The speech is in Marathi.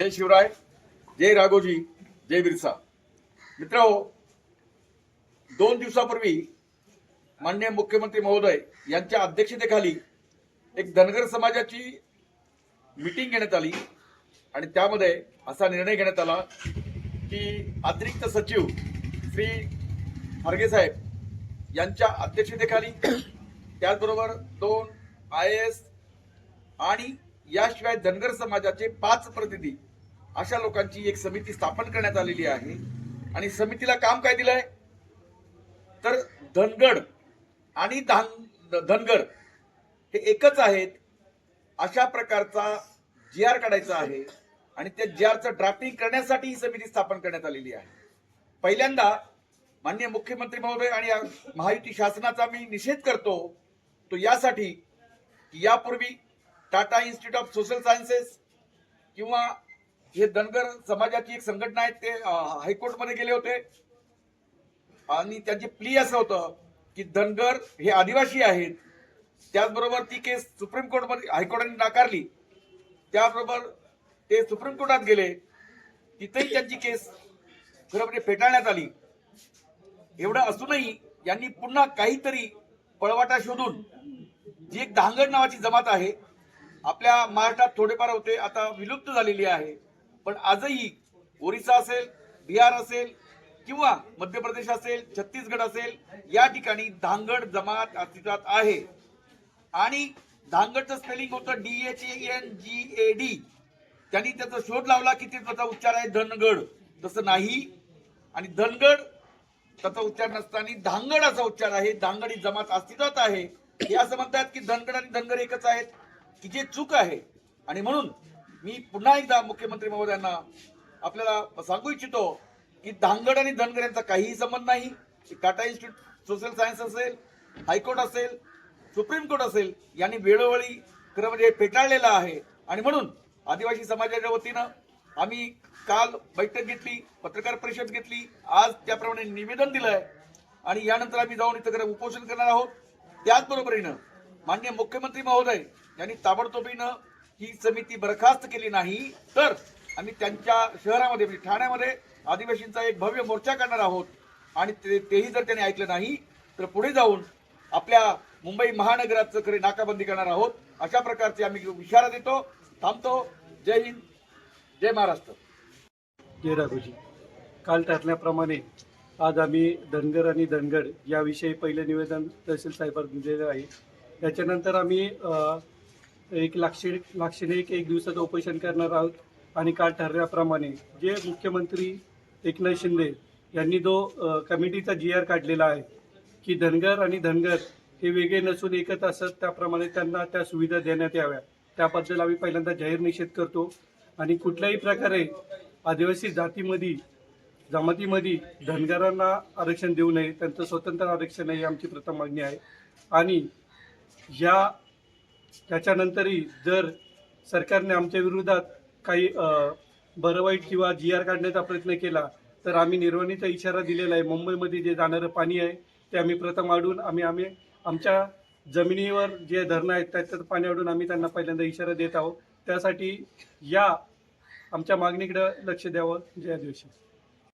जय शिवराय जय राघोजी जय बिरसा मित्र दोन दिवसापूर्वी माननीय मुख्यमंत्री महोदय यांच्या अध्यक्षतेखाली एक धनगर समाजाची मीटिंग घेण्यात आली आणि त्यामध्ये असा निर्णय घेण्यात आला की अतिरिक्त सचिव श्री खारगे साहेब यांच्या अध्यक्षतेखाली त्याचबरोबर दोन आय एस आणि याशिवाय धनगर समाजाचे पाच प्रतिनिधी अशा लोकांची एक समिती स्थापन करण्यात आलेली आहे. आणि समितीला काम काय दिलंय? तर धनगड आणि धान धनगर हे एकच आहेत. अशा प्रकारचा जी आर काढायचा आहे आणि त्या जी आरचं ड्राफ्टिंग करण्यासाठी ही समिती स्थापन करण्यात आलेली आहे. पहिल्यांदा माननीय मुख्यमंत्री महोदय आणि महायुती शासनाचा मी निषेध करतो तो यासाठी की यापूर्वी Tata Institute of Social Sciences किंवा हे धनगर समाजाची एक संघटना आहे ते हायकोर्टमध्ये गेले होते. आणि त्यांची प्ली असं होतं की धनगर हे आदिवासी आहेत. त्याचबरोबर ती केस सुप्रीम कोर्टमध्ये हायकोर्टाने नाकारली. त्याबरोबर ते सुप्रीम कोर्टात गेले. तिथेही त्यांची केस खरं म्हणजे फेटाळण्यात आली. एवढं असूनही यांनी पुन्हा काहीतरी पळवाटा शोधून जी एक धांगड नावाची जमात आहे आपल्या महाराष्ट्रात थोडेफार होते आता विलुप्त झालेली आहे. पण आजही ओरिसा असेल बिहार असेल किंवा मध्य प्रदेश असेल छत्तीसगड असेल या ठिकाणी धांगड जमात अस्तित्वात आहे. आणि धांगडचं स्पेलिंग होतं D H N G A D त्यांनी त्याचा शोध लावला की ते त्याचा उच्चार आहे धनगड. तसं नाही. आणि धनगड त्याचा उच्चार नसताना धांगड असा उच्चार आहे. धांगड ही जमात अस्तित्वात आहे. हे असं म्हणतात की धनगड आणि धनगड एकच आहेत की जे चूक आहे. आणि म्हणून मी पुन्हा एकदा मुख्यमंत्री महोदयांना आपल्याला सांगू इच्छितो की धांगड आणि धनगर यांचा काहीही संबंध नाही. टाटा इन्स्टिट्यूट सोशल सायन्स असेल हायकोर्ट असेल सुप्रीम कोर्ट असेल यांनी वेळोवेळी खरं म्हणजे फेटाळलेलं आहे. आणि म्हणून आदिवासी समाजाच्या वतीनं आम्ही काल बैठक घेतली पत्रकार परिषद घेतली आज त्याप्रमाणे निवेदन दिलं आहे आणि यानंतर आम्ही जाऊन इथं खरं उपोषण करणार आहोत. त्याचबरोबरीनं माननीय मुख्यमंत्री महोदय यांनी ताबडतोबीनं ही समिती बरखास्त केली नाही तर आम्ही त्यांच्या शहरामध्ये म्हणजे ठाण्यामध्ये आदिवासींचा एक भव्य मोर्चा करणार आहोत. आणि ते- तेही जर त्यांनी ऐकलं नाही तर पुढे जाऊन आपल्या मुंबई महानगराचं खरे नाकाबंदी करणार आहोत. अशा प्रकारचे आम्ही इशारा देतो. थांबतो. जय हिंद. जय महाराष्ट्र. जय राघोजी काल ठरल्याप्रमाणे आज आम्ही धनगर आणि धनगड याविषयी पहिले निवेदन तहसील साहेबांना दिलेलं आहे. त्याच्यानंतर आम्ही एक लाक्षणिक लाक्षणिक एक दिवसाचं उपोषण करणार आहोत. आणि काल ठरल्याप्रमाणे जे मुख्यमंत्री एकनाथ शिंदे यांनी जो कमिटीचा जी आर काढलेला आहे की धनगर आणि धनगर हे वेगळे नसून एकच असत त्याप्रमाणे त्यांना त्या सुविधा देण्यात याव्या त्याबद्दल आम्ही पहिल्यांदा जाहीर निषेध करतो. आणि कुठल्याही प्रकारे आदिवासी जातीमध्ये जमातीमध्ये धनगरांना आरक्षण देऊ नये त्यांचं स्वतंत्र आरक्षण आहे ही आमची प्रथम मागणी आहे. आणि या त्याच्यानंतरही जर सरकारने आमच्या विरोधात काही बरं वाईट किंवा जी आर काढण्याचा प्रयत्न केला तर आम्ही निर्वाणीचा इशारा दिलेला आहे. मुंबईमध्ये जे जाणारं पाणी आहे ते आम्ही प्रथम अडून आम्ही आम्ही आमच्या जमिनीवर जे धरणं आहेत त्याच्यात पाणी अडून आम्ही त्यांना पहिल्यांदा इशारा देत आहोत. त्यासाठी या आमच्या मागणीकडं लक्ष द्यावं. जय दिवशी